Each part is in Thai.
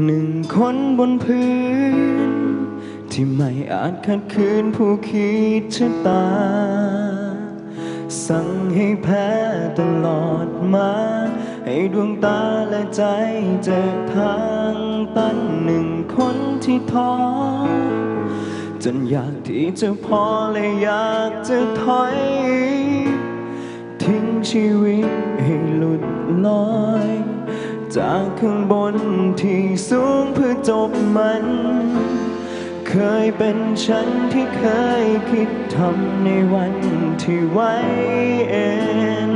หนึ่งคนบนพื้น ที่ไม่อาจขัดขืนผู้คิดชะตา สั่งให้แพ้ตลอดมา ให้ดวงตาและใจเจอทางตันหนึ่งคนที่ท้อจนอยากที่จะพอและอยากจะถอย ทิ้งชีวิตให้หลุดลอย จากข้างบนที่สูงเพื่อจบมัน เคยเป็นฉันที่เคยคิดทำในวันที่ไว้เอ็น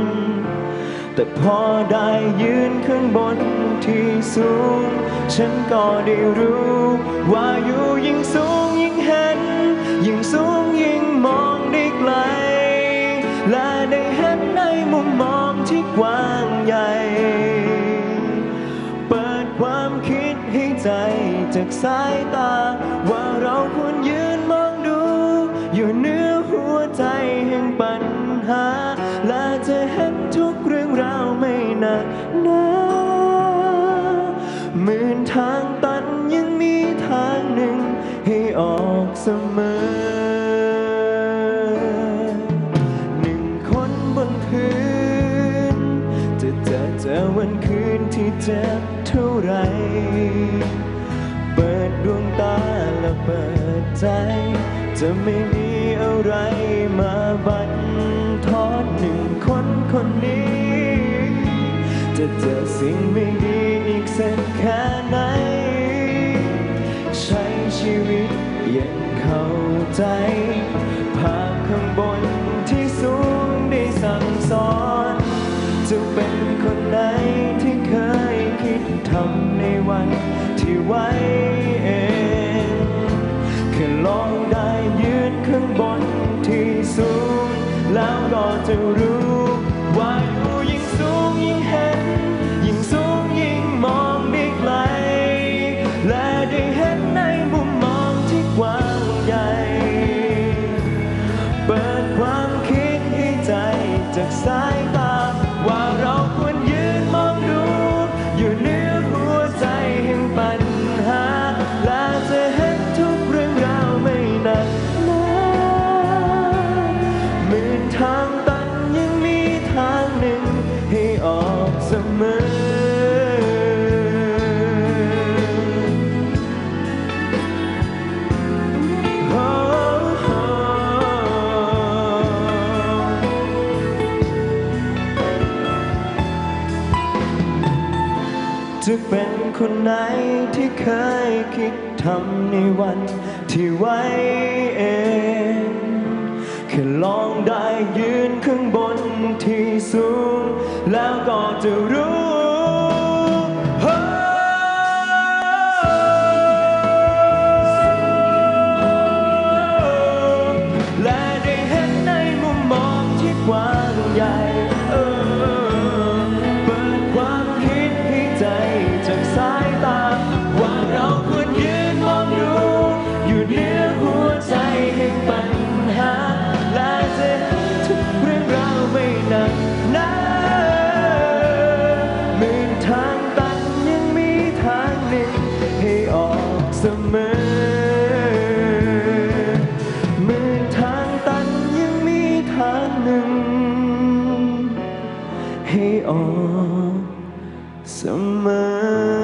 แต่พอได้ยืนข้างบนที่สูง ฉันก็ได้รู้ ว่าอยู่ยิ่งสูงยิ่งเห็น ยิ่งสูงยิ่งมองได้ไกล และได้เห็นในมุมมองที่กว้างใหญ่ ใจจากสายตา ว่าเราควรยืนมองดู อยู่เหนือหัวใจแห่งปัญหา และจะเห็นทุกเรื่องราวไม่หนักหนาหมื่นทางตันยังมีทางหนึ่ง ให้ออกเสมอหนึ่งคนบนพื้นจะเจอเจอวันคืน ที่เจ็บเท่าไร เปิดดวงตาและเปิดใจ จะไม่มีอะไรมาบันทอนหนึ่งคนคนนี้ จะเจอสิ่งไม่ดีอีกสักแค่ไหน ใช้ชีวิตยังเข้าใจ ภาพข้างบนที่สูงได้สั่งสอน จะเป็นคนไหนำในวันที่ไว้เองแค่ลองได้ยืนข้างบนที่สูง แล้วก็จะรู้ว่าอยู่ยิ่งสูงยิ่งเห็น ยิ่งสูงยิ่งมองได้ไกล และได้เห็นในมุมมองที่กว้างใหญ่ เปิดความคิดให้ใจจากสายตาว่า จะเป็นคนไหนที่เคยคิดทำในวันที่ไว้เองแค่ลองได้ยืนข้างบนที่สูง แล้วก็จะรู้ เสมอเมื่อทางตันยังมีทางหนึ่ง ให้ออกเสมอ